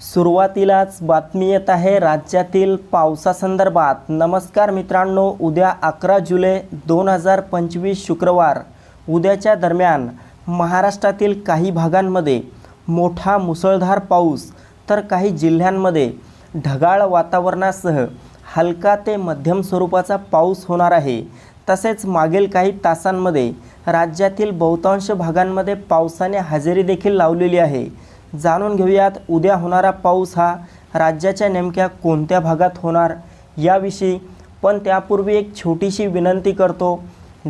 सुरुवातीलाच बातमी येत आहे राज्यातील पावसासंदर्भात. नमस्कार मित्रांनो उद्या अकरा जुलै दोन हजार पंचवीस शुक्रवार. उद्याच्या दरम्यान महाराष्ट्रातील काही भागांमध्ये मोठा मुसळधार पाऊस तर काही जिल्ह्यांमध्ये ढगाळ वातावरणासह हलका ते मध्यम स्वरूपाचा पाऊस होणार आहे. तसेच मागील काही तासांमध्ये राज्यातील बहुतांश भागांमध्ये पावसाने हजेरी देखील लावलेली आहे. जाणून घेऊयात उद्या होणारा पाऊस हा राज्याच्या नेमक्या कोणत्या भागात होणार याविषयी. पण त्यापूर्वी एक छोटीशी विनंती करतो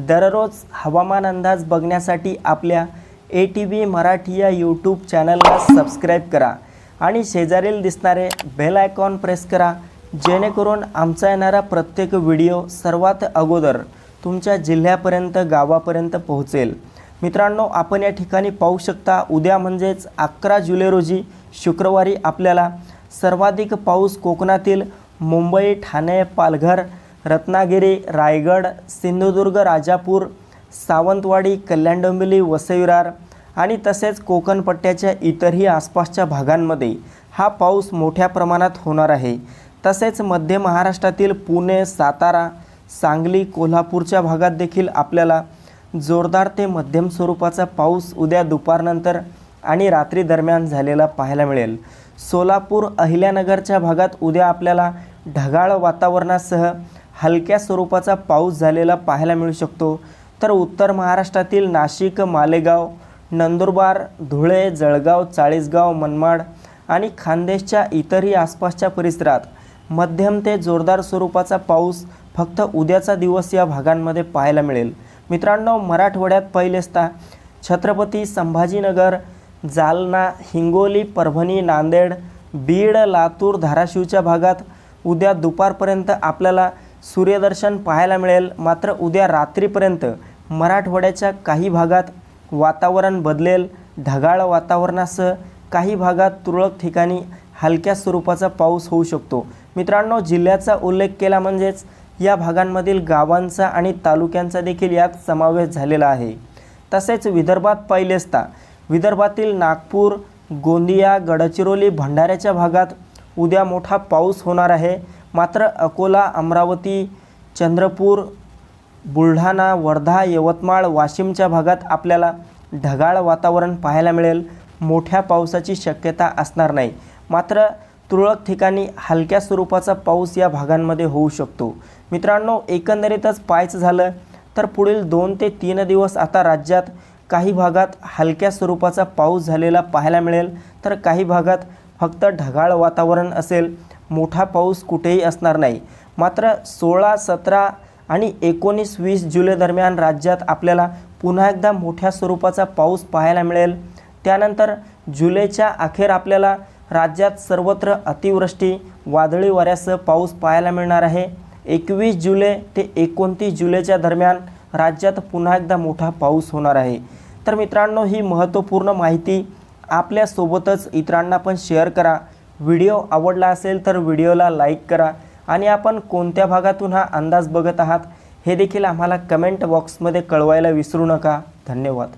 दररोज हवामान अंदाज बघण्यासाठी आपल्या ए टी व्ही मराठी या यूट्यूब चॅनलला सबस्क्राईब करा आणि शेजारील दिसणारे बेल आयकॉन प्रेस करा जेणेकरून आमचा येणारा प्रत्येक व्हिडिओ सर्वात अगोदर तुमच्या जिल्ह्यापर्यंत गावापर्यंत पोहोचेल. मित्रांनो आपण या ठिकाणी पाहू शकता उद्या म्हणजेच अकरा जुलै रोजी शुक्रवारी आपल्याला सर्वाधिक पाऊस कोकणातील मुंबई ठाणे पालघर रत्नागिरी रायगड सिंधुदुर्ग राजापूर सावंतवाडी कल्याण डोंबिवली वसईविरार आणि तसेच कोकण पट्ट्याच्या इतरही आसपासच्या भागांमध्ये हा पाऊस मोठ्या प्रमाणात होणार आहे. तसेच मध्य महाराष्ट्रातील पुणे सातारा सांगली कोल्हापूरच्या भागात देखील आपल्याला जोरदार ते मध्यम स्वरूपाचा पाऊस उद्या दुपारनंतर आणि रात्री दरम्यान झालेला पाहायला मिळेल. सोलापूर अहिल्यानगरच्या भागात उद्या आपल्याला ढगाळ वातावरणासह हलक्या स्वरूपाचा पाऊस झालेला पाहायला मिळू शकतो. तर उत्तर महाराष्ट्रातील नाशिक मालेगाव नंदुरबार धुळे जळगाव चाळीसगाव मनमाड आणि खानदेशच्या इतरही आसपासच्या परिसरात मध्यम ते जोरदार स्वरूपाचा पाऊस फक्त उद्याचा दिवस या भागांमध्ये पाहायला मिळेल. मित्रांनो मराठवाड्यात पहिलेचता छत्रपती संभाजीनगर जालना हिंगोली परभणी नांदेड बीड लातूर धाराशिवच्या भागात उद्या दुपारपर्यंत आपल्याला सूर्यदर्शन पाहायला मिळेल. मात्र उद्या रात्रीपर्यंत मराठवाड्याच्या काही भागात वातावरण बदलेल. ढगाळ वातावरणासह काही भागात तुरळक ठिकाणी हलक्या स्वरूपाचा पाऊस होऊ शकतो. मित्रांनो जिल्ह्याचा उल्लेख केला म्हणजेच या भागांमधील गावांचा आणि तालुक्यांचा देखील यात समावेश झालेला आहे. तसेच विदर्भात पहिलेचता विदर्भातील नागपूर गोंदिया गडचिरोली भंडाऱ्याच्या भागात उद्या मोठा पाऊस होणार आहे. मात्र अकोला अमरावती चंद्रपूर बुलढाणा वर्धा यवतमाळ वाशिमच्या भागात आपल्याला ढगाळ वातावरण पाहायला मिळेल. मोठ्या पावसाची शक्यता असणार नाही. मात्र तुरळक ठिकाणी हलक्या स्वरूपाचा पाऊस या भागांमध्ये होऊ शकतो. मित्रांनो एकंदरीतच पाहायचं झालं तर पुढील दोन ते तीन दिवस आता राज्यात काही भागात हलक्या स्वरूपाचा पाऊस झालेला पाहायला मिळेल. तर काही भागात फक्त ढगाळ वातावरण असेल. मोठा पाऊस कुठेही असणार नाही. मात्र सोळा सतरा आणि एकोणीस वीस जुलै दरम्यान राज्यात आपल्याला पुन्हा एकदा मोठ्या स्वरूपाचा पाऊस पाहायला मिळेल. त्यानंतर जुलैच्या अखेर आपल्याला राज्यात सर्वत्र अतिवृष्टी वादळी वाऱ्यासह पाऊस पाहायला मिळणार आहे. एकवीस जुलै ते एकोणतीस जुलैच्या दरम्यान राज्यात पुन्हा एकदा मोठा पाऊस होणार आहे. तर मित्रांनो ही महत्त्वपूर्ण माहिती आपल्यासोबतच इतरांना पण शेअर करा. व्हिडिओ आवडला असेल तर व्हिडिओला लाईक करा आणि आपण कोणत्या भागातून हा अंदाज बघत आहात हे देखील आम्हाला कमेंट बॉक्समध्ये कळवायला विसरू नका. धन्यवाद.